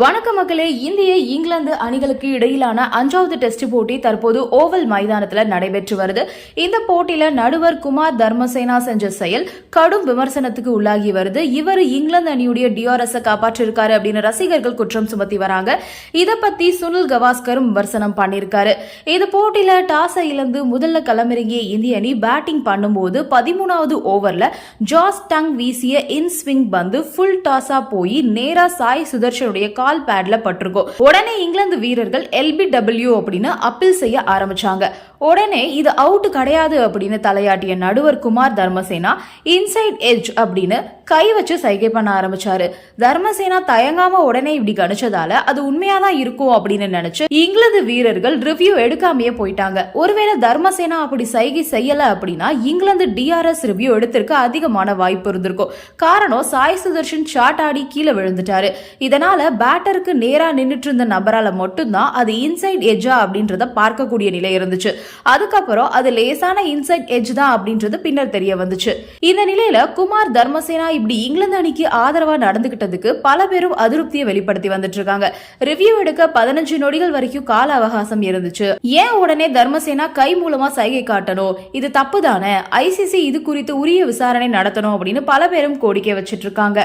வணக்க மக்களே இந்திய இங்கிலாந்து அணிகளுக்கு இடையிலான அஞ்சாவது டெஸ்ட் போட்டி தற்போது ஓவல் மைதானத்தில் நடைபெற்று வருது. இந்த போட்டியில நடுவர் குமார் தர்மசேனா செஞ்ச செயல் கடும் விமர்சனத்துக்கு உள்ளாகி வருது. இவர் இங்கிலாந்து அணியுடைய டிஆர்எஸ் காப்பாற்றிருக்காரு அப்படின்னு ரசிகர்கள் குற்றம் சுமத்தி வராங்க. இதை பத்தி சுனில் கவாஸ்கரும் விமர்சனம் பண்ணியிருக்காரு. இந்த போட்டியில டாஸை இழந்து முதல்ல களமிறங்கிய இந்திய அணி பேட்டிங் பண்ணும்போது பதிமூணாவது ஓவர்ல ஜாஸ் டங் வீசிய இன் ஸ்விங் பந்து ஃபுல் டாஸா போய் நேரா சாய் சுதர்ஷனுடைய கால் பேட்ல பட்டிருக்கும். உடனே இங்கிலாந்து வீரர்கள் எல்பி டபிள்யூ அப்படின்னு அப்பீல் செய்ய ஆரம்பிச்சாங்க. உடனே இது அவுட் கிடையாது அப்படின்னு தலையாட்டிய நடுவர் குமார் தர்மசேனா இன்சைட் எட்ஜ் அப்படின்னு கை வச்சு சைகை பண்ண ஆரம்பிச்சாரு. தர்மசேனா தயங்காம உடனே இப்படி கணிச்சதால அது உண்மையா தான் இருக்கும் அப்படின்னு நினைச்சு இங்கிலாந்து வீரர்கள் ரிவ்யூ எடுக்காமயே போயிட்டாங்க. ஒருவேளை தர்மசேனா அப்படி சைகை செய்யல அப்படின்னா இங்கிலாந்து டிஆர்எஸ் ரிவ்யூ எடுத்திருக்க அதிகமான வாய்ப்பு இருந்திருக்கும். காரணம் சாய் சுதர்ஷன் ஷாட் ஆடி கீழே விழுந்துட்டாரு. இதனால பேட்டருக்கு நேராக நின்றுட்டு இருந்த நபரால மட்டும்தான் அது இன்சைட் எஜ்ஜா அப்படின்றத பார்க்கக்கூடிய நிலை இருந்துச்சு. அதுக்கப்புறம் அது லேசான இன்சைட் எஜ் தான் அப்படின்றது பின்னர் தெரிய வந்துச்சு. இந்த நிலையில குமார் தர்மசேனா இப்படி இங்கிலாந்து அணிக்கு ஆதரவா நடந்துகிட்டதுக்கு பல பேரும் அதிருப்தியை வெளிப்படுத்தி வந்துட்டு இருக்காங்க ரிவ்யூ எடுக்க பதினஞ்சு நொடிகள் வரைக்கும் கால அவகாசம் இருந்துச்சு. ஏன் உடனே தர்மசேனா கை மூலமா சைகை காட்டணும்? இது தப்பு தானே ஐசிசி இது குறித்து உரிய விசாரணை நடத்தணும் அப்படின்னு பல பேரும் கோரிக்கை வச்சிட்டு இருக்காங்க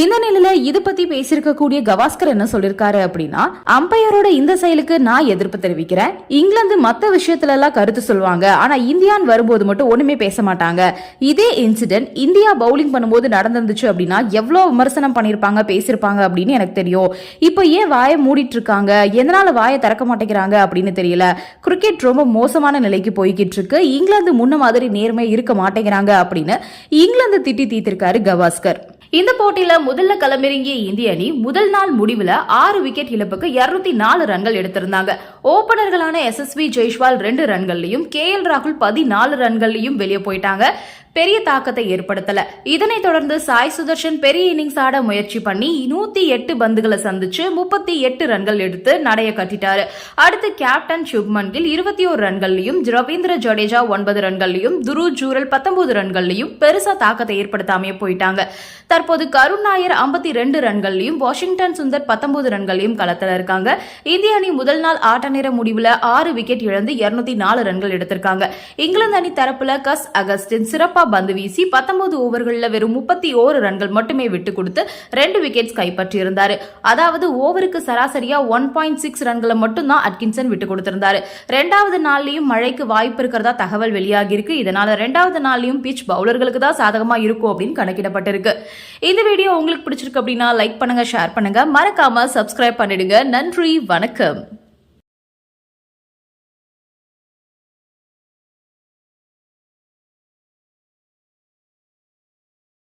இந்த நிலையில இது பத்தி பேசியிருக்கக்கூடிய கவாஸ்கர் என்ன சொல்லிருக்காரு அப்படின்னா அம்பையரோட இந்த செயலுக்கு நான் எதிர்ப்பு தெரிவிக்கிறேன். இங்கிலாந்து மத்த விஷயத்துல எல்லாம் கருத்து சொல்லுவாங்க. ஆனா இந்தியான் வரும்போது மட்டும் ஒண்ணுமே பேச மாட்டாங்க. இதே இன்சிடென்ட் இந்தியா பவுலிங் பண்ணும்போது நடந்திருந்துச்சு அப்படின்னா எவ்வளவு விமர்சனம் பண்ணிருப்பாங்க பேசியிருப்பாங்க அப்படின்னு எனக்கு தெரியும். இப்போ ஏன் வாயை மூடிட்டு இருக்காங்க எதனால வாயை திறக்க மாட்டேங்கிறாங்க அப்படின்னு தெரியல. கிரிக்கெட் ரொம்ப மோசமான நிலைக்கு போய்கிட்டு இருக்கு இங்கிலாந்து முன்ன மாதிரி நேர்மை இருக்க மாட்டேங்கிறாங்க அப்படின்னு இங்கிலாந்து திட்டி தீர்த்திருக்காரு கவாஸ்கர். இந்த போட்டியில முதல்ல களமிறங்கிய இந்திய அணி முதல் நாள் முடிவுல ஆறு விக்கெட் இழப்புக்கு இருநூத்தி நாலு ரன்கள் எடுத்திருந்தாங்க. ஓபனர்களான எஸ்எஸ்வி ஜெய்ஷ்வால் ரெண்டு ரன்கள்லயும் கே எல் ராகுல் பதினாலு ரன்கள்லயும் வெளியே போயிட்டாங்க. பெரிய தாக்கத்தை ஏற்படுத்தல. இதனைத் தொடர்ந்து சாய் சுதர்ஷன் பெரிய இன்னிங்ஸ் ஆட முயற்சி பண்ணி நூத்தி எட்டு பந்துகளை சந்திச்சு முப்பத்தி எட்டு ரன்கள் எடுத்து நடைய கட்டிட்டாரு. அடுத்து கேப்டன் சுப்மன் கில் இருபத்தி ஒரு ரன்கள்லயும் ரவீந்திர ஜடேஜா ஒன்பது ரன்கள்லயும் துரு ஜூரல் பத்தொன்பது ரன்கள்லயும் பெருசா தாக்கத்தை ஏற்படுத்தாமே போயிட்டாங்க. தற்போது கருண் நாயர் ஐம்பத்தி ரெண்டு ரன்கள்லயும் வாஷிங்டன் சுந்தர் பத்தொன்பது ரன்கள்லயும் களத்தில் இருக்காங்க. இந்திய அணி முதல் நாள் ஆட்ட நேர முடிவுல ஆறு விக்கெட் இழந்து இருநூத்தி நாலு ரன்கள் எடுத்திருக்காங்க. இங்கிலாந்து அணி தரப்புல கஸ் அகஸ்டின் சிறப்பாக சிறப்பா பந்து வீசி பத்தொன்பது ஓவர்களில் வெறும் முப்பத்தி ஓரு ரன்கள் மட்டுமே விட்டு கொடுத்து ரெண்டு விக்கெட்ஸ் கைப்பற்றியிருந்தார். அதாவது ஓவருக்கு சராசரியா ஒன் பாயிண்ட் சிக்ஸ் ரன்களை மட்டும்தான் அட்கின்சன் விட்டு கொடுத்திருந்தாரு. ரெண்டாவது நாள்லயும் மழைக்கு வாய்ப்பு இருக்கிறதா தகவல் வெளியாகி இருக்கு இதனால ரெண்டாவது நாள்லயும் பிச் பவுலர்களுக்கு தான் சாதகமா இருக்கும் அப்படின்னு கணக்கிடப்பட்டிருக்கு. இந்த வீடியோ உங்களுக்கு பிடிச்சிருக்கு அப்படின்னா லைக் பண்ணுங்க ஷேர் பண்ணுங்க. மறக்காம சப்ஸ்கிரைப் பண்ணிடுங்க. நன்றி வணக்கம்.